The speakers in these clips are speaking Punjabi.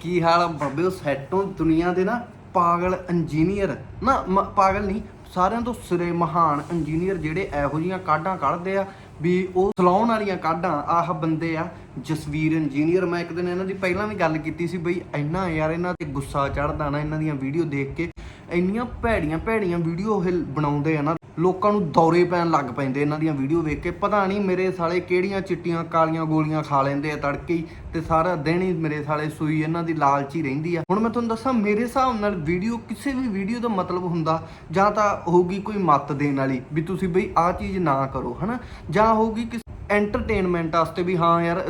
ਕੀ ਹਾਲ ਆ? ਬਾਬੇ ਸੈਟੋਂ ਦੁਨੀਆ ਦੇ ਨਾ ਪਾਗਲ ਇੰਜੀਨੀਅਰ ਨਾ, ਮ- ਪਾਗਲ ਨਹੀਂ, ਸਾਰਿਆਂ ਤੋਂ ਸਿਰੇ ਮਹਾਨ ਇੰਜੀਨੀਅਰ ਜਿਹੜੇ ਇਹੋ ਜੀਆਂ ਕਾਢਾਂ ਕੱਢਦੇ ਆ ਵੀ ਉਹ ਚਲਾਉਣ ਵਾਲੀਆਂ ਕਾਢਾਂ ਆਹ ਬੰਦੇ ਆ, ਜਸਵੀਰ ਇੰਜੀਨੀਅਰ ਮੈਂ ਇੱਕ ਦਿਨ ਇਹਨਾਂ ਦੀ ਪਹਿਲਾਂ ਵੀ ਗੱਲ ਕੀਤੀ ਸੀ ਬਈ, ਇੰਨਾ ਯਾਰ ਇਹਨਾਂ ਤੇ ਗੁੱਸਾ ਚੜਦਾ ਨਾ ਇਹਨਾਂ ਦੀਆਂ ਵੀਡੀਓ ਦੇਖ ਕੇ। ਇੰਨੀਆਂ ਭੈੜੀਆਂ ਭੈੜੀਆਂ ਵੀਡੀਓ ਇਹ ਬਣਾਉਂਦੇ ਆ ਨਾ ਲੋਕਾਂ ਨੂੰ ਦੌਰੇ ਪੈਣ ਲੱਗ ਪੈਂਦੇ ਇਹਨਾਂ ਦੀਆਂ ਵੀਡੀਓ ਵੇਖ ਕੇ। ਪਤਾ ਨਹੀਂ ਮੇਰੇ ਸਾਲੇ ਕਿਹੜੀਆਂ ਚਿੱਟੀਆਂ ਕਾਲੀਆਂ ਗੋਲੀਆਂ ਖਾ ਲੈਂਦੇ ਆ ਤੜਕੇ ਹੀ ਤੇ ਸਾਰਾ ਦਿਨ ਹੀ ਮੇਰੇ ਸਾਲੇ ਸੂਈ ਇਹਨਾਂ ਦੀ ਲਾਲਚੀ ਰਹਿੰਦੀ ਆ। ਹੁਣ ਮੈਂ ਤੁਹਾਨੂੰ ਦੱਸਾਂ ਮੇਰੇ ਹਿਸਾਬ ਨਾਲ ਵੀਡੀਓ ਕਿਸੇ ਵੀ ਵੀਡੀਓ ਦਾ ਮਤਲਬ ਹੁੰਦਾ ਜਾਂ ਤਾਂ ਹੋਊਗੀ ਕੋਈ ਮੱਤ ਦੇਣ ਵਾਲੀ ਵੀ ਤੁਸੀਂ ਬਈ ਆਹ ਚੀਜ਼ ਨਾ ਕਰੋ, ਹਨਾ? ਜਾਂ ਹੋਊਗੀ ਕਿ ਐਂਟਰਟੇਨਮੈਂਟ ਵਾਸਤੇ ਵੀ ਹਾਂ ਯਾਰ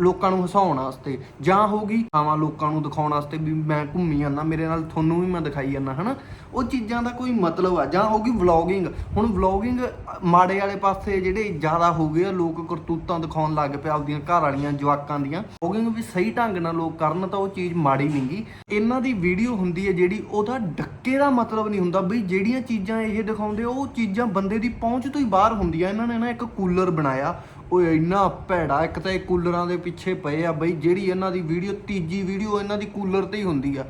ਲੋਕਾਂ ਨੂੰ ਹਸਾਉਣ ਵਾਸਤੇ, ਜਾਂ ਹੋਊਗੀ ਆਵਾਂ ਲੋਕਾਂ ਨੂੰ ਦਿਖਾਉਣ ਵਾਸਤੇ ਵੀ ਮੈਂ ਘੁੰਮੀ ਜਾਂਦਾ, ਮੇਰੇ ਨਾਲ ਤੁਹਾਨੂੰ ਵੀ ਮੈਂ ਦਿਖਾਈ ਜਾਂਦਾ, ਹਨਾ? ਉਹ ਚੀਜ਼ਾਂ ਦਾ ਕੋਈ ਮਤਲਬ ਆ, ਜਾਂ ਹੋਊਗੀ ਵਲੌਗਿੰਗ ਹੁਣ ਵਲੌਗਿੰਗ ਮਾੜੇ ਵਾਲੇ ਪਾਸੇ ਜਿਹੜੇ ਜ਼ਿਆਦਾ ਹੋ ਗਏ ਆ, ਲੋਕ ਕਰਤੂਤਾਂ ਦਿਖਾਉਣ ਲੱਗ ਪਏ ਆਪਦੀਆਂ ਘਰ ਵਾਲੀਆਂ ਜਵਾਕਾਂ ਦੀਆਂ। ਵਲੌਗਿੰਗ ਵੀ ਸਹੀ ਢੰਗ ਨਾਲ ਲੋਕ ਕਰਨ ਤਾਂ ਉਹ ਚੀਜ਼ ਮਾੜੀ ਨਹੀਂਗੀ ਇਹਨਾਂ ਦੀ ਵੀਡੀਓ ਹੁੰਦੀ ਹੈ ਜਿਹੜੀ ਉਹਦਾ ਡੱਕੇ ਦਾ ਮਤਲਬ ਨਹੀਂ ਹੁੰਦਾ ਬਈ ਜਿਹੜੀਆਂ ਚੀਜ਼ਾਂ ਇਹ ਦਿਖਾਉਂਦੇ, ਉਹ ਚੀਜ਼ਾਂ ਬੰਦੇ ਦੀ ਪਹੁੰਚ ਤੋਂ ਹੀ ਬਾਹਰ ਹੁੰਦੀਆਂ। ਇਹਨਾਂ ਨੇ ਨਾ ਇੱਕ ਕੂਲਰ ਬਣਾਇਆ ਓਏ ਇੰਨਾ ਭੈੜਾ, ਇੱਕ ਤਾਂ ਇਹ ਕੂਲਰਾਂ ਦੇ ਪਿੱਛੇ ਪਏ ਆ ਬਈ, ਜਿਹੜੀ ਇਹਨਾਂ ਦੀ ਵੀਡੀਓ, ਤੀਜੀ ਵੀਡੀਓ ਇਹਨਾਂ ਦੀ ਕੂਲਰ ਤੇ ਹੀ ਹੁੰਦੀ ਆ।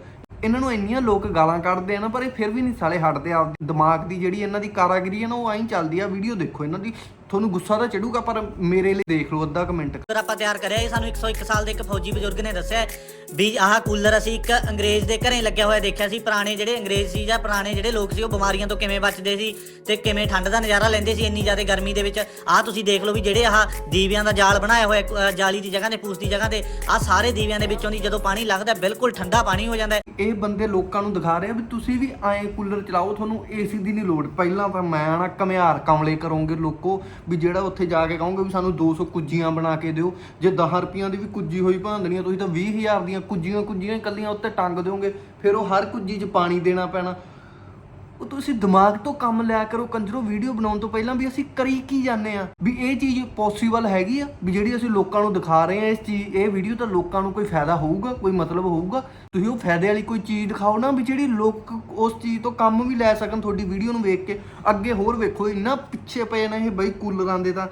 ਇਹਨਾਂ ਨੂੰ ਇੰਨੀਆਂ ਲੋਕ ਗਾਲਾਂ ਕੱਢਦੇ ਆ ਨਾ, ਪਰ ਇਹ ਫਿਰ ਵੀ ਨਹੀਂ ਸਾਲੇ ਹਟਦੇ ਆਪ ਦਿਮਾਗ ਦੀ ਜਿਹੜੀ ਇਹਨਾਂ ਦੀ ਕਾਰਾਗਰੀ ਹੈ ਨਾ, ਉਹ ਐਂ ਚੱਲਦੀ ਆ, ਵੀਡੀਓ ਦੇਖੋ ਇਹਨਾਂ ਦੀ। ਤੁਹਾਨੂੰ ਗੁੱਸਾ ਤਾਂ ਚੜੂਗਾ ਪਰ ਮੇਰੇ ਲਈ ਦੇਖ ਲਓ ਅੱਧਾ ਕਮੈਂਟ ਕੂਲਰ ਆਪਾਂ ਤਿਆਰ ਕਰਿਆ ਇਹ ਸਾਨੂੰ 101 ਸਾਲ ਦੇ ਇੱਕ ਫੌਜੀ ਬਜ਼ੁਰਗ ਨੇ ਦੱਸਿਆ ਹੈ ਵੀ ਆਹ ਕੂਲਰ ਅਸੀਂ ਇੱਕ ਅੰਗਰੇਜ਼ ਦੇ ਘਰੇ ਲੱਗਿਆ ਹੋਇਆ ਦੇਖਿਆ ਸੀ। ਪੁਰਾਣੇ ਜਿਹੜੇ ਅੰਗਰੇਜ਼ ਸੀ ਜਾਂ ਪੁਰਾਣੇ ਜਿਹੜੇ ਲੋਕ ਸੀ ਉਹ ਬਿਮਾਰੀਆਂ ਤੋਂ ਕਿਵੇਂ ਬਚਦੇ ਸੀ ਤੇ ਕਿਵੇਂ ਠੰਡ ਦਾ ਨਜ਼ਾਰਾ ਲੈਂਦੇ ਸੀ ਇੰਨੀ ਜ਼ਿਆਦਾ ਗਰਮੀ ਦੇ ਵਿੱਚ। ਆਹ ਤੁਸੀਂ ਦੇਖ ਲਓ ਵੀ ਜਿਹੜੇ ਆਹ ਦੀਵਿਆਂ ਦਾ ਜਾਲ ਬਣਾਇਆ ਹੋਇਆ ਜਾਲੀ ਦੀ ਜਗ੍ਹਾ ਤੇ ਫੂਸ ਦੀ ਜਗ੍ਹਾ ਤੇ ਆਹ ਸਾਰੇ ਦੀਵਿਆਂ ਦੇ ਵਿੱਚੋਂ ਦੀ ਜਦੋਂ ਪਾਣੀ ਲੰਘਦਾ ਬਿਲਕੁਲ ਠੰਡਾ ਪਾਣੀ ਹੋ ਜਾਂਦਾ ਹੈ। ਇਹ ਬੰਦੇ ਲੋਕਾਂ ਨੂੰ ਦਿਖਾ ਰਹੇ ਆ ਵੀ ਤੁਸੀਂ ਵੀ ਐਂ ਕੂਲਰ ਚਲਾਓ ਤੁਹਾਨੂੰ ਏਸੀ ਦੀ ਨਹੀਂ ਲੋੜ। ਪਹਿਲਾਂ ਤਾਂ ਮੈਂ ਨਾ ਕਮਿਆਰ ਕਮਲੇ ਕਰੋਗੇ ਲੋਕੋ। ਵੀ ਜਿਹੜਾ ਉੱਥੇ ਜਾ ਕੇ ਕਹੋਗੇ ਵੀ ਸਾਨੂੰ 200 ਕੁੱਜੀਆਂ ਬਣਾ ਕੇ ਦਿਓ, ਜੇ 10 ਰੁਪਈਆਂ ਦੀ ਵੀ ਕੁੱਜੀ ਹੋਈ ਭਾਂਦਣੀਆਂ ਤੁਸੀਂ ਤਾਂ 20000 ਦੀਆਂ ਕੁੱਜੀਆਂ ਕੁੱਜੀਆਂ ਇਕੱਲੀਆਂ ਉੱਤੇ ਟੰਗ ਦਿਓਗੇ, ਫਿਰ ਉਹ ਹਰ ਕੁੱਜੀ 'ਚ ਪਾਣੀ ਦੇਣਾ ਪੈਣਾ। ਉਹ ਤੁਸੀਂ ਦਿਮਾਗ ਤੋਂ ਕੰਮ ਲਿਆ ਕਰੋ ਕੰਜਰੋ ਵੀਡੀਓ ਬਣਾਉਣ ਤੋਂ ਪਹਿਲਾਂ ਵੀ ਅਸੀਂ ਕਰੀ ਕੀ ਜਾਂਦੇ ਆ ਵੀ ਇਹ ਚੀਜ਼ ਪੋਸੀਬਲ ਹੈਗੀ ਆ? ਵੀ ਜਿਹੜੀ ਅਸੀਂ ਲੋਕਾਂ ਨੂੰ ਦਿਖਾ ਰਹੇ ਆ ਇਸ ਚੀਜ਼, ਇਹ ਵੀਡੀਓ ਤਾਂ ਲੋਕਾਂ ਨੂੰ ਕੋਈ ਫਾਇਦਾ ਹੋਊਗਾ, ਕੋਈ ਮਤਲਬ ਹੋਊਗਾ? ਤੁਸੀਂ ਉਹ ਫਾਇਦੇ ਵਾਲੀ ਕੋਈ ਚੀਜ਼ ਦਿਖਾਓ ਨਾ ਵੀ ਜਿਹੜੀ ਲੋਕ ਉਸ ਚੀਜ਼ ਤੋਂ ਕੰਮ ਵੀ ਲੈ ਸਕਣ ਤੁਹਾਡੀ ਵੀਡੀਓ ਨੂੰ ਵੇਖ ਕੇ। ਅੱਗੇ ਹੋਰ ਵੇਖੋ, ਇੰਨਾ ਪਿੱਛੇ ਪਏ ਨੇ ਇਹ ਬਈ ਕੂਲਰਾਂ ਦੇ ਤਾਂ।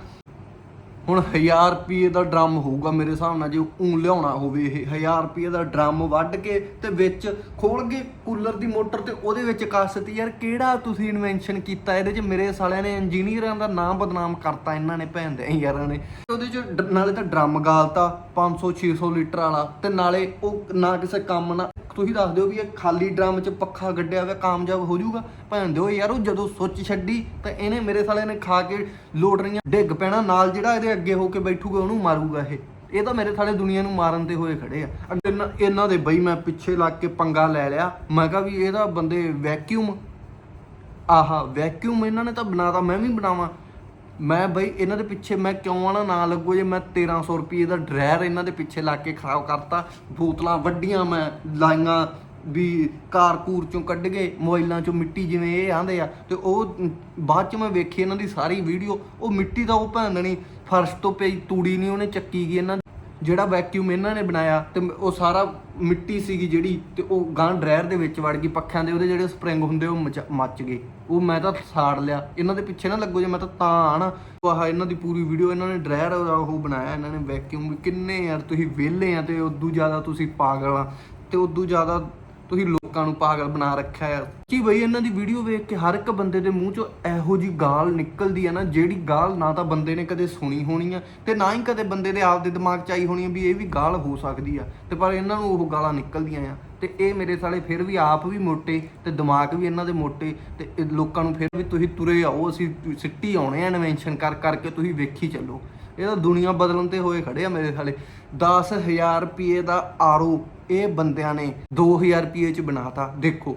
ਹੁਣ 1000 ਰੁਪਏ ਦਾ ਡਰਮ ਹੋਊਗਾ ਮੇਰੇ ਹਿਸਾਬ ਨਾਲ, ਜੇ ਉਂ ਲਿਆਉਣਾ ਹੋਵੇ ਇਹ 1000 ਰੁਪਏ ਦਾ ਡਰਮ ਵੱਢ ਕੇ ਤੇ ਵਿੱਚ ਖੋਲ ਕੇ ਕੂਲਰ ਦੀ ਮੋਟਰ ਤੇ ਉਹਦੇ ਵਿੱਚ ਕਾਸਤ ਯਾਰ ਕਿਹੜਾ ਤੁਸੀਂ ਇਨਵੈਂਸ਼ਨ ਕੀਤਾ? ਇਹਦੇ 'ਚ ਮੇਰੇ ਸਾਲਿਆਂ ਨੇ ਇੰਜੀਨੀਅਰਾਂ ਦਾ ਨਾਮ ਬਦਨਾਮ ਕਰਤਾ ਇਹਨਾਂ ਨੇ, ਭੈਣ ਦੇ ਯਾਰਾਂ ਨੇ। ਉਹਦੇ 'ਚ ਡ- ਨਾਲੇ ਤਾਂ ਡਰਮ ਗਾਲਤਾ 500 600 ਲੀਟਰ ਵਾਲਾ ਤੇ ਨਾਲੇ ਉਹ ਨਾ ਕਿਸੇ ਕੰਮ ਨਾ ਤੁਸੀਂ ਦੱਸ ਦਿਓ ਵੀ ਇਹ ਖਾਲੀ ਡਰਮ 'ਚ ਪੱਖਾ ਗੱਡਿਆ ਹੋਇਆ, ਕਾਮਯਾਬ ਹੋ ਜਾਊਗਾ। ਭੈਣ ਦਿਓ ਯਾਰ, ਉਹ ਜਦੋਂ ਸੁੱਚ ਛੱਡੀ, ਤਾਂ ਇਹਨੇ ਮੇਰੇ ਸਾਲੇ ਨੇ ਖਾ ਕੇ ਲੋਟ ਰਹੀਆਂ ਡਿੱਗ ਪੈਣਾ, ਨਾਲ ਜਿਹੜਾ ਇਹਦੇ ਅੱਗੇ ਹੋ ਕੇ ਬੈਠੂਗਾ, ਉਹਨੂੰ ਮਾਰੂਗਾ ਇਹ। ਇਹ ਤਾਂ ਮੇਰੇ ਸਾਲੇ ਦੁਨੀਆ ਨੂੰ ਮਾਰਨ ਤੇ ਹੋਏ ਖੜੇ ਆ। ਇਹਨਾਂ- ਇਹਨਾਂ ਦੇ ਬਈ ਮੈਂ ਪਿੱਛੇ ਲੱਗ ਕੇ ਪੰਗਾ ਲੈ ਲਿਆ। ਮੈਂ ਕਿਹਾ ਵੀ ਇਹਦਾ ਬੰਦੇ ਵੈਕਿਊਮ ਆਹਾ ਵੈਕਿਊਮ ਇਹਨਾਂ ਨੇ ਤਾਂ ਬਣਾਤਾ ਮੈਂ ਵੀ ਬਣਾਵਾਂ। ਮੈਂ ਬਈ ਇਹਨਾਂ ਦੇ ਪਿੱਛੇ ਮੈਂ ਕਿਉਂ ਆਣਾ ਨਾ ਲੱਗੋ ਜੇ ਮੈਂ 1300 ਰੁਪਏ ਦਾ ਡਰਾਇਰ ਇਹਨਾਂ ਦੇ ਪਿੱਛੇ ਲਾ ਕੇ ਖਰਾਬ ਕਰਤਾ। ਬੋਤਲਾਂ ਵੱਡੀਆਂ ਮੈਂ ਲਾਈਆਂ ਵੀ ਕਾਰਕੂਰ ਚੋਂ ਕੱਢ ਗਏ ਮੋਬਾਈਲਾਂ ਚੋਂ ਮਿੱਟੀ ਜਿਵੇਂ ਇਹ ਆਂਦੇ ਆ, ਤੇ ਉਹ ਬਾਅਦ ਚ ਮੈਂ ਵੇਖੀ ਇਹਨਾਂ ਦੀ ਸਾਰੀ ਵੀਡੀਓ ਉਹ ਮਿੱਟੀ ਦਾ ਉਹ ਭੈਂਦਣੀ ਫਰਸ਼ ਤੋਂ ਪਈ, ਤੂੜੀ ਨਹੀਂ ਉਹਨੇ ਚੱਕੀ ਗਈ ਇਹਨਾਂ ਜਿਹੜਾ ਵੈਕਿਊਮ ਇਹਨਾਂ ਨੇ ਬਣਾਇਆ ਤੇ ਉਹ ਸਾਰਾ ਮਿੱਟੀ ਸੀਗੀ ਜਿਹੜੀ ਤੇ ਉਹ ਗਾਂ ਡਰਾਇਰ ਦੇ ਵਿੱਚ ਵੜ ਗਈ, ਪੱਖਿਆਂ ਦੇ ਉਹਦੇ ਜਿਹੜੇ ਸਪਰਿੰਗ ਹੁੰਦੇ ਉਹ ਮਚ- ਮੱਚ ਗਏ। ਉਹ ਮੈਂ ਤਾਂ ਸਾੜ ਲਿਆ। ਇਹਨਾਂ ਦੇ ਪਿੱਛੇ ਨਾ ਲੱਗੋ ਜੇ ਮੈਂ ਤਾਂ ਤਾਂ ਆਣਾ ਆਹ ਇਹਨਾਂ ਦੀ ਪੂਰੀ ਵੀਡੀਓ ਇਹਨਾਂ ਨੇ ਡਰਾਇਰ ਉਹ ਬਣਾਇਆ, ਇਹਨਾਂ ਨੇ ਵੈਕਿਊਮ ਕਿੰਨੇ ਯਾਰ ਤੁਸੀਂ ਵਿਹਲੇ ਆ ਤੇ ਉਦੋਂ ਜ਼ਿਆਦਾ ਤੁਸੀਂ ਪਾਗਲ ਆ ਤੇ ਉਦੋਂ ਜ਼ਿਆਦਾ ਤੁਸੀਂ ਲੋਕਾਂ ਨੂੰ ਪਾਗਲ ਬਣਾ ਰੱਖਿਆ ਯਾਰ। ਕੀ ਬਈ ਇਹਨਾਂ ਦੀ ਵੀਡੀਓ ਵੇਖ ਕੇ ਹਰ ਇੱਕ ਬੰਦੇ ਦੇ ਮੂੰਹ ਚੋਂ ਇਹੋ ਜੀ ਗਾਲ ਨਿਕਲਦੀ ਹੈ ਨਾ, ਜਿਹੜੀ ਗਾਲ ਨਾ ਤਾਂ ਬੰਦੇ ਨੇ ਕਦੇ ਸੁਣੀ ਹੋਣੀ ਆ ਤੇ ਨਾ ਹੀ ਕਦੇ ਬੰਦੇ ਦੇ ਆਪ ਦੇ ਦਿਮਾਗ 'ਚ ਆਈ ਹੋਣੀ ਵੀ ਇਹ ਵੀ ਗਾਲ ਹੋ ਸਕਦੀ ਆ। ਤੇ ਪਰ ਇਹਨਾਂ ਨੂੰ ਉਹ ਗਾਲਾਂ ਨਿਕਲਦੀਆਂ ਆ ਤੇ ਇਹ ਮੇਰੇ ਸਾਲੇ ਫਿਰ ਵੀ ਆਪ ਵੀ ਮੋਟੇ ਤੇ ਦਿਮਾਗ ਵੀ ਇਹਨਾਂ ਦੇ ਮੋਟੇ ਤੇ ਲੋਕਾਂ ਨੂੰ ਫਿਰ ਵੀ ਤੁਸੀਂ ਤੁਰੇ ਆਓ, ਅਸੀਂ ਸਿੱਟੀ ਆਉਣੇ ਆ ਇਨਵੈਂਸ਼ਨ ਕਰ, ਕਰਕੇ ਤੁਸੀਂ ਵੇਖੀ ਚੱਲੋ। ਇਹ ਤਾਂ ਦੁਨੀਆ ਬਦਲਣ ਤੇ ਹੋਏ ਖੜੇ ਆ ਮੇਰੇ ਸਾਲੇ। 10000 ਰੁਪਏ ਦਾ ਆਰਓ ਇਹ ਬੰਦਿਆਂ ਨੇ 2000 ਰੁਪਏ ਚ ਬਣਾਤਾ, ਦੇਖੋ।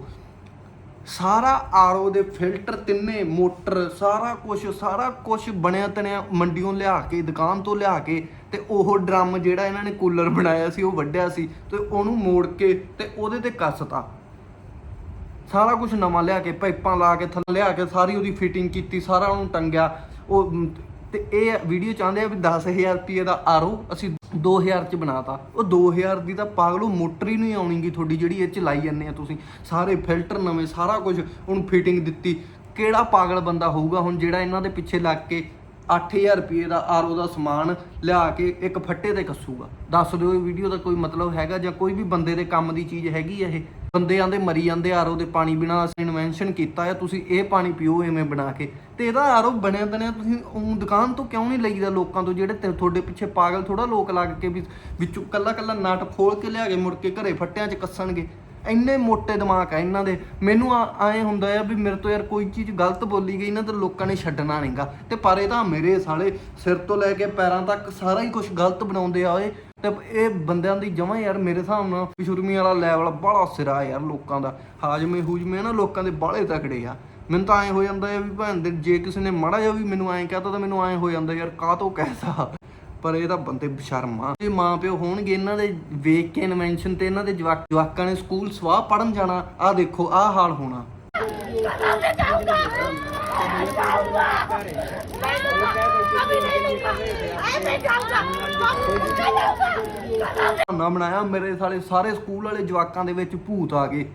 ਸਾਰਾ ਆਰਓ ਦੇ ਫਿਲਟਰ ਤਿੰਨੇ, ਮੋਟਰ, ਸਾਰਾ ਕੁਝ ਸਾਰਾ ਕੁਝ ਬਣਿਆ ਤਣਿਆ ਮੰਡੀੋਂ ਲਿਆ ਕੇ, ਦੁਕਾਨ ਤੋਂ ਲਿਆ ਕੇ, ਤੇ ਉਹ ਡਰਮ ਜਿਹੜਾ ਇਹਨਾਂ ਨੇ ਕੂਲਰ ਬਣਾਇਆ ਸੀ, ਉਹ ਵੱਢਿਆ ਸੀ, ਤੇ ਉਹਨੂੰ ਮੋੜ ਕੇ ਤੇ ਉਹਦੇ ਤੇ ਕੱਸਤਾ। ਸਾਰਾ ਕੁਝ ਨਵਾਂ ਲਿਆ ਕੇ, ਪਾਈਪਾਂ ਲਾ ਕੇ, ਥੱਲੇ ਲਿਆ ਕੇ, ਸਾਰੀ ਉਹਦੀ ਫਿਟਿੰਗ ਕੀਤੀ, ਸਾਰਾ ਉਹਨੂੰ ਟੰਗਿਆ। ਉਹ, ਤੇ ਇਹ ਵੀਡੀਓ ਚਾਹੁੰਦੇ ਆ ਵੀ 10000 ਰੁਪਏ ਦਾ ਆਰਓ ਅਸੀਂ 2000 ਚ ਬਣਾਤਾ। ਉਹ 2000 ਦੀ ਤਾਂ ਪਾਗਲੋ ਮੋਟਰ ਹੀ ਨਹੀਂ ਆਉਣੀਗੀ ਤੁਹਾਡੀ ਜਿਹੜੀ ਇਹ ਚ ਲਾਈ ਜਾਂਦੇ ਆ ਤੁਸੀਂ। ਸਾਰੇ ਫਿਲਟਰ ਨਵੇਂ, ਸਾਰਾ ਕੁਝ ਹੁਣ ਫਿਟਿੰਗ ਦਿੱਤੀ। ਕਿਹੜਾ ਪਾਗਲ ਬੰਦਾ ਹੋਊਗਾ ਹੁਣ ਜਿਹੜਾ ਇਹਨਾਂ ਦੇ ਪਿੱਛੇ ਲੱਗ ਕੇ 8000 ਰੁਪਏ ਦਾ ਆਰਓ ਦਾ ਸਮਾਨ ਲਿਆ ਕੇ ਇੱਕ ਫੱਟੇ ਤੇ ਕੱਸੂਗਾ? ਦੱਸ ਦਿਓ ਇਹ ਵੀਡੀਓ ਦਾ ਕੋਈ ਮਤਲਬ ਹੈਗਾ ਜਾਂ ਕੋਈ ਵੀ ਬੰਦੇ ਦੇ ਕੰਮ ਦੀ ਚੀਜ਼ ਹੈਗੀ ਇਹ? ਬੰਦੇ ਆਂਦੇ, ਮਰੀ ਜਾਂਦੇ ਆਰਓ ਦੇ ਪਾਣੀ ਬਿਨਾ ਅਸੀਂ ਇਨਵੈਂਸ਼ਨ ਕੀਤਾ ਆ, ਤੁਸੀਂ ਇਹ ਪਾਣੀ ਪੀਓ ਐਵੇਂ ਬਣਾ ਕੇ। ਤੇ ਇਹਦਾ ਆਰਓ ਬਣਿਆ ਬਣਿਆ ਤੁਸੀਂ ਉਹ ਦੁਕਾਨ ਤੋਂ ਕਿਉਂ ਨਹੀਂ ਲਈਦਾ ਲੋਕਾਂ ਤੋਂ, ਜਿਹੜੇ ਤੇ ਤੁਹਾਡੇ ਪਿੱਛੇ ਪਾਗਲ ਥੋੜਾ ਲੋਕ ਲੱਗ ਕੇ ਵੀ ਵਿੱਚੋਂ ਕੱਲਾ ਕੱਲਾ ਨਟ ਖੋਲ ਕੇ ਲਿਆ ਕੇ ਮੁੜ ਕੇ ਘਰੇ ਫੱਟਿਆਂ 'ਚ ਕੱਸਣਗੇ। ਇੰਨੇ ਮੋਟੇ ਦਿਮਾਗ ਆ ਇਹਨਾਂ ਦੇ। ਮੈਨੂੰ ਐ ਹੁੰਦਾ ਆ ਵੀ ਮੇਰੇ ਤੋਂ ਯਾਰ ਕੋਈ ਚੀਜ਼ ਗਲਤ ਬੋਲੀ ਗਈ ਨਾ, ਤੇ ਲੋਕਾਂ ਨੇ ਛੱਡਣਾ ਨਹੀਂਗਾ ਤੇ ਪਰ ਇਹ ਤਾਂ ਮੇਰੇ ਸਾਲੇ ਸਿਰ ਤੋਂ ਲੈ ਕੇ ਪੈਰਾਂ ਤੱਕ ਸਾਰਾ ਹੀ ਕੁਝ ਗਲਤ ਬਣਾਉਂਦੇ ਆ ਓਏ। ਤੇ ਇਹ ਬੰਦਿਆਂ ਦੀ ਜਮਾ ਯਾਰ ਮੇਰੇ ਹਿਸਾਬ ਨਾਲ ਪਿਸ਼ੁਰਮੀ ਵਾਲਾ ਲੈਵਲ ਬੜਾ ਸਿਰਾ ਯਾਰ ਲੋਕਾਂ ਦਾ। ਹਾਜਮੇ ਹੂਜਮੇ ਨਾ ਲੋਕਾਂ ਦੇ ਬਾਲੇ ਤਕੜੇ ਆ। ਮੈਨੂੰ ਤਾਂ ਐ ਹੋ ਜਾਂਦਾ ਹੈ ਵੀ ਭੈਣ ਦੇ ਜੇ ਕਿਸੇ ਨੇ ਮਾੜਾ ਜਿਹਾ ਵੀ ਮੈਨੂੰ ਐਂ ਕਹਤਾ ਤਾਂ ਮੈਨੂੰ ਐ ਹੋ ਜਾਂਦਾ ਯਾਰ, ਕਾਹ ਤੋਂ ਕਹਿਤਾ? ਪਰ ਇਹ ਤਾਂ ਬੰਦੇ ਬਸ਼ਰਮ ਆ। ਜੇ ਮਾਂ ਪਿਓ ਹੋਣਗੇ, ਇਹਨਾਂ ਦੇ ਵੇਖ ਕੇ ਇਨਵੈਂਸ਼ਨ ਤੇ ਇਹਨਾਂ ਦੇ ਜਵਾਕ ਜਵਾਕਾਂ ਨੇ ਸਕੂਲ ਸਵਾਹ ਪੜਨ ਜਾਣਾ, ਆਹ ਦੇਖੋ, ਆਹ ਹਾਲ ਹੋਣਾ। ਨਾ ਬਣਾਇਆ ਮੇਰੇ ਸਾਲੇ ਸਾਰੇ ਸਕੂਲ ਵਾਲੇ ਜਵਾਕਾਂ ਦੇ ਵਿੱਚ ਭੂਤ ਆ ਗਏ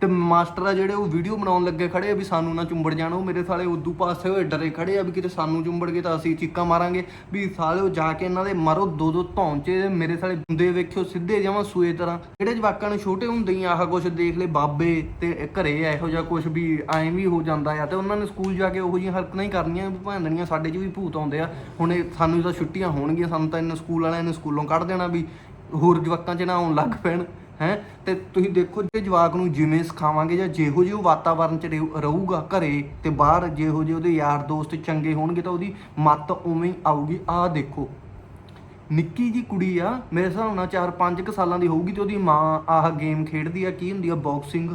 ਤੇ ਮਾਸਟਰ ਆ ਜਿਹੜੇ ਉਹ ਵੀਡੀਓ ਬਣਾਉਣ ਲੱਗੇ ਖੜੇ ਆ ਵੀ ਸਾਨੂੰ ਨਾ ਚੁੰਬੜ ਜਾਣ, ਉਹ ਮੇਰੇ ਸਾਲੇ ਉਦੋਂ ਪਾਸੇ ਹੋਏ ਡਰੇ ਖੜੇ ਆ ਵੀ ਕਿਤੇ ਸਾਨੂੰ ਚੁੰਬੜ ਗਏ ਤਾਂ ਅਸੀਂ ਚੀਕਾਂ ਮਾਰਾਂਗੇ। ਵੀ ਸਾਲੇ ਉਹ ਜਾ ਕੇ ਇਹਨਾਂ ਦੇ ਮਾਰੋ ਦੋ ਦੋ ਧੌਂਚੇ ਮੇਰੇ ਸਾਲੇ ਬੰਦੇ ਵੇਖਿਓ ਸਿੱਧੇ ਜਾਵਾਂ ਸੂਏ ਤਰ੍ਹਾਂ। ਜਿਹੜੇ ਜਵਾਕਾਂ ਨੂੰ ਛੋਟੇ ਹੁੰਦੇ ਹੀ ਆਹ ਕੁਛ ਦੇਖ ਲੈ ਬਾਬੇ ਤੇ ਘਰੇ ਇਹੋ ਜਿਹਾ ਕੁਛ ਵੀ ਐਂ ਵੀ ਹੋ ਜਾਂਦਾ ਆ। ਤੇ ਉਹਨਾਂ ਨੇ ਸਕੂਲ ਜਾ ਕੇ ਉਹੋ ਜਿਹੀਆਂ ਹਰਕਤਾਂ ਹੀ ਕਰਨੀਆਂ ਵੀ ਭਾਂਦਣੀਆਂ ਸਾਡੇ 'ਚ ਵੀ ਭੂਤ ਆਉਂਦੇ ਆ। ਹੁਣ ਇਹ ਸਾਨੂੰ ਤਾਂ ਛੁੱਟੀਆਂ ਹੋਣਗੀਆਂ, ਸਾਨੂੰ ਤਾਂ ਇਹਨਾਂ ਸਕੂਲ ਵਾਲਿਆਂ ਨੇ ਸਕੂਲੋਂ ਕੱਢ ਦੇਣਾ ਵੀ ਹੋਰ ਜਵਾਕਾਂ 'ਚ ਨਾ ਆਉਣ ਲੱਗ ਪੈਣ। ਹੈ? ਤੇ ਤੁਸੀਂ ਦੇਖੋ ਜੇ ਜਵਾਕ ਨੂੰ ਜਿਵੇਂ ਸਿਖਾਵਾਂਗੇ ਜਾਂ ਜਿਹੋ ਜਿਹੇ ਉਹ ਵਾਤਾਵਰਣ 'ਚ ਰਹੂ- ਰਹੂਗਾ ਘਰੇ ਤੇ ਬਾਹਰ ਜਿਹੋ ਜਿਹੇ ਉਹਦੇ ਯਾਰ ਦੋਸਤ ਚੰਗੇ ਹੋਣਗੇ ਤਾਂ ਉਹਦੀ ਮੱਤ ਉਵੇਂ ਹੀ ਆਊਗੀ। ਆਹ ਦੇਖੋ। ਨਿੱਕੀ ਜੀ ਕੁੜੀ ਆ, ਮੇਰੇ ਹਿਸਾਬ ਨਾਲ 4-5 ਕੁ ਸਾਲਾਂ ਦੀ ਹੋਊਗੀ ਤੇ ਉਹਦੀ ਮਾਂ ਆਹ ਗੇਮ ਖੇਡਦੀ ਆ, ਕੀ ਹੁੰਦੀ ਆ ਬਾਕਸਿੰਗ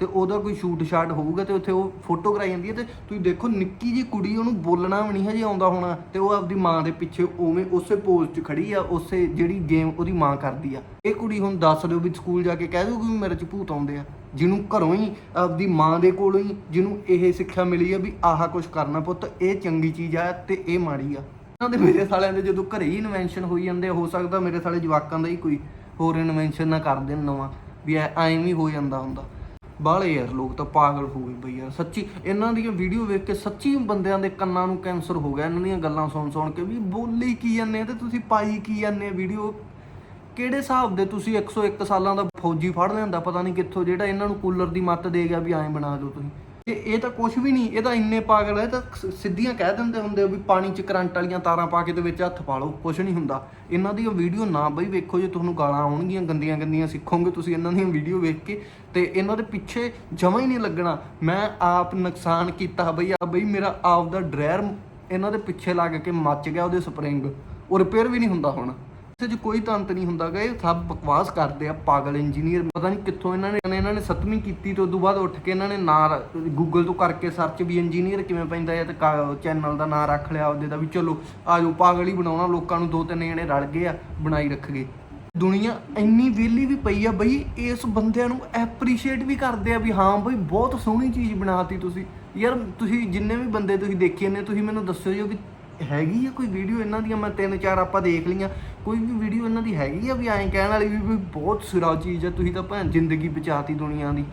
ਤੇ ਉਹਦਾ ਕੋਈ ਸ਼ੂਟ ਸ਼ਾਟ ਹੋਊਗਾ ਤੇ ਉੱਥੇ ਉਹ ਫੋਟੋ ਕਰਾਈ ਜਾਂਦੀ ਹੈ ਤੇ ਤੁਸੀਂ ਦੇਖੋ ਨਿੱਕੀ ਜੀ ਕੁੜੀ, ਉਹਨੂੰ ਬੋਲਣਾ ਵੀ ਨਹੀਂ ਹਜੇ ਆਉਂਦਾ ਹੋਣਾ ਤੇ ਉਹ ਆਪਦੀ ਮਾਂ ਦੇ ਪਿੱਛੇ ਉਵੇਂ ਉਸੇ ਪੋਜ਼ 'ਚ ਖੜੀ ਆ, ਉਸੇ ਜਿਹੜੀ ਗੇਮ ਉਹਦੀ ਮਾਂ ਕਰਦੀ ਆ। ਇਹ ਕੁੜੀ ਹੁਣ ਦੱਸ ਦਿਓ ਵੀ ਸਕੂਲ ਜਾ ਕੇ ਕਹਿ ਦੂਗੀ ਵੀ ਮੇਰੇ 'ਚ ਭੂਤ ਆਉਂਦੇ ਆ। ਜਿਹਨੂੰ ਘਰੋਂ ਹੀ, ਆਪਦੀ ਮਾਂ ਦੇ ਕੋਲੋਂ ਹੀ ਜਿਹਨੂੰ ਇਹ ਸਿੱਖਿਆ ਮਿਲੀ ਆ ਵੀ ਆਹ ਕੁਝ ਕਰਨਾ ਪੁੱਤ, ਇਹ ਚੰਗੀ ਚੀਜ਼ ਆ ਤੇ ਇਹ ਮਾੜੀ ਆ। ਉਹਨਾਂ ਦੇ ਮੇਰੇ ਸਾਲਿਆਂ ਦੇ ਜਦੋਂ ਘਰੇ ਹੀ ਇਨਵੈਂਸ਼ਨ ਹੋਈ ਜਾਂਦੇ, ਹੋ ਸਕਦਾ ਮੇਰੇ ਸਾਲੇ ਜਵਾਕਾਂ ਦਾ ਹੀ ਕੋਈ ਹੋਰ ਇਨਵੈਂਸ਼ਨ ਨਾ ਕਰ ਦੇਣ ਨਵਾਂ, ਵੀ ਐ- ਐਂ ਵੀ ਹੋ ਜਾਂਦਾ ਹੁੰਦਾ। ਬਾਹਲੇ ਯਾਰ, ਲੋਕ ਤਾਂ ਪਾਗਲ ਹੋ ਗਏ ਬਈ ਯਾਰ। ਸੱਚੀ, ਇਹਨਾਂ ਦੀਆਂ ਵੀਡੀਓ ਵੇਖ ਕੇ ਸੱਚੀ ਬੰਦਿਆਂ ਦੇ ਕੰਨਾਂ ਨੂੰ ਕੈਂਸਰ ਹੋ ਗਿਆ। ਇਹਨਾਂ ਦੀਆਂ ਗੱਲਾਂ ਸੁਣ ਸੁਣ ਕੇ ਵੀ ਬੋਲੀ ਕੀ ਜਾਂਦੇ ਆ ਤੇ ਤੁਸੀਂ ਪਾਈ ਕੀ ਜਾਂਦੇ ਵੀਡੀਓ ਕਿਹੜੇ ਹਿਸਾਬ ਦੇ ਤੁਸੀਂ 101 ਸਾਲਾਂ ਦਾ ਫੌਜੀ ਫੜ ਲੈਂਦਾ ਪਤਾ ਨਹੀਂ ਕਿੱਥੋਂ ਜਿਹੜਾ ਇਹਨਾਂ ਨੂੰ ਕੂਲਰ ਦੀ ਮੱਤ ਦੇ ਗਿਆ ਵੀ ਐਂ ਬਣਾ ਦਿਓ ਤੁਸੀਂ। ਇਹ ਇਹ ਤਾਂ ਕੁਝ ਵੀ ਨਹੀਂ, ਇਹ ਤਾਂ ਇੰਨੇ ਪਾਗਲ ਹੈ ਇਹ ਤਾਂ ਸਿੱਧੀਆਂ ਕਹਿ ਦਿੰਦੇ ਹੁੰਦੇ ਵੀ ਪਾਣੀ 'ਚ ਕਰੰਟ ਵਾਲੀਆਂ ਤਾਰਾਂ ਪਾ ਕੇ ਤੇ ਵਿੱਚ ਹੱਥ ਪਾ ਲਓ ਕੁਝ ਨਹੀਂ ਹੁੰਦਾ। ਇਹਨਾਂ ਦੀ ਵੀਡੀਓ ਨਾ ਬਈ ਵੇਖੋ ਜੇ ਤੁਹਾਨੂੰ ਗਾਲਾਂ ਆਉਣਗੀਆਂ ਗੰਦੀਆਂ ਗੰਦੀਆਂ ਸਿੱਖੋਗੇ ਤੁਸੀਂ ਇਹਨਾਂ ਦੀਆਂ ਵੀਡੀਓ ਵੇਖ ਕੇ, ਤੇ ਇਹਨਾਂ ਦੇ ਪਿੱਛੇ ਜਮਾ ਹੀ ਨਹੀਂ ਲੱਗਣਾ। ਮੈਂ ਆਪ ਨੁਕਸਾਨ ਕੀਤਾ ਬਈ ਆ ਬਈ ਮੇਰਾ ਆਪ ਦਾ ਡਰਾਇਰ ਇਹਨਾਂ ਦੇ ਪਿੱਛੇ ਲੱਗ ਕੇ ਮੱਚ ਗਿਆ ਉਹਦੇ ਸਪਰਿੰਗ, ਉਹ ਰਿਪੇਅਰ ਵੀ ਨਹੀਂ ਹੁੰਦਾ ਹੁਣ। ਇਸ 'ਚ ਕੋਈ ਤੰਤ ਨਹੀਂ ਹੁੰਦਾ ਗਾ, ਇਹ ਸਭ ਬਕਵਾਸ ਕਰਦੇ ਆ ਪਾਗਲ ਇੰਜੀਨੀਅਰ ਪਤਾ ਨਹੀਂ ਕਿੱਥੋਂ ਇਹਨਾਂ ਨੇ ਇਹਨਾਂ ਨੇ ਸੱਤਵੀਂ ਕੀਤੀ ਤੇ ਉਦੋਂ ਬਾਅਦ ਉੱਠ ਕੇ ਇਹਨਾਂ ਨੇ ਨਾਂ ਗੂਗਲ ਤੋਂ ਕਰਕੇ ਸਰਚ ਵੀ ਇੰਜੀਨੀਅਰ ਕਿਵੇਂ ਪੈਂਦਾ ਹੈ ਤੇ ਚੈਨਲ ਦਾ ਨਾਂ ਰੱਖ ਲਿਆ ਉਹਦੇ ਦਾ ਵੀ ਚਲੋ ਆਜੋ ਪਾਗਲ ਹੀ ਬਣਾਉਣਾ, ਲੋਕਾਂ ਨੂੰ ਦੋ ਤਿੰਨ ਜਣੇ ਰਲ ਗਏ ਆ, ਬਣਾਈ ਰੱਖ ਗਏ। ਦੁਨੀਆ ਇੰਨੀ ਵਿਹਲੀ ਵੀ ਪਈ ਆ ਬਈ, ਇਸ ਬੰਦਿਆਂ ਨੂੰ ਐਪਰੀਸ਼ੀਏਟ ਵੀ ਕਰਦੇ ਆ ਵੀ ਹਾਂ ਬਈ, ਬਹੁਤ ਸੋਹਣੀ ਚੀਜ਼ ਬਣਾਤੀ ਤੁਸੀਂ। ਯਾਰ ਤੁਸੀਂ ਜਿੰਨੇ ਵੀ ਬੰਦੇ ਤੁਸੀਂ ਦੇਖੇ ਨੇ, ਤੁਸੀਂ ਮੈਨੂੰ ਦੱਸਿਓ ਜੋ ਵੀ ਹੈਗੀ ਆ ਕੋਈ ਵੀਡੀਓ ਇਹਨਾਂ ਦੀਆਂ? ਮੈਂ ਤਿੰਨ ਚਾਰ ਆਪਾਂ ਦੇਖ ਲਈਆਂ। ਕੋਈ ਵੀ ਵੀਡੀਓ ਇਹਨਾਂ ਦੀ ਹੈਗੀ ਆ ਵੀ ਐਂ ਕਹਿਣ ਵਾਲੀ ਵੀ ਬਹੁਤ ਸਿਰਾ ਚੀਜ਼ ਆ ਤੁਸੀਂ ਤਾਂ ਭੈਣ ਜ਼ਿੰਦਗੀ ਬਚਾਤੀ ਦੁਨੀਆ ਦੀ।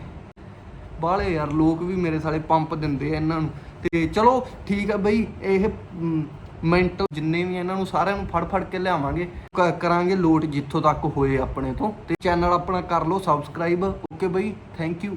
ਬਾਹਲੇ ਯਾਰ ਲੋਕ ਵੀ ਮੇਰੇ ਸਾਲੇ ਪੰਪ ਦਿੰਦੇ ਆ ਇਹਨਾਂ ਨੂੰ। ਤੇ ਚਲੋ ਠੀਕ ਆ ਬਈ ਇਹ ਮ, ਮਿੰਟ ਜਿੰਨੇ ਵੀ ਇਹਨਾਂ ਨੂੰ ਸਾਰਿਆਂ ਨੂੰ ਫੜ ਫੜ ਕੇ ਲਿਆਵਾਂਗੇ। ਕ- ਕਰਾਂਗੇ ਲੋਟ ਜਿੱਥੋਂ ਤੱਕ ਹੋਏ ਆਪਣੇ ਤੋਂ। ਤੇ ਚੈਨਲ ਆਪਣਾ ਕਰ ਲਓ ਸਬਸਕ੍ਰਾਈਬ ਓਕੇ ਬਈ ਥੈਂਕ ਯੂ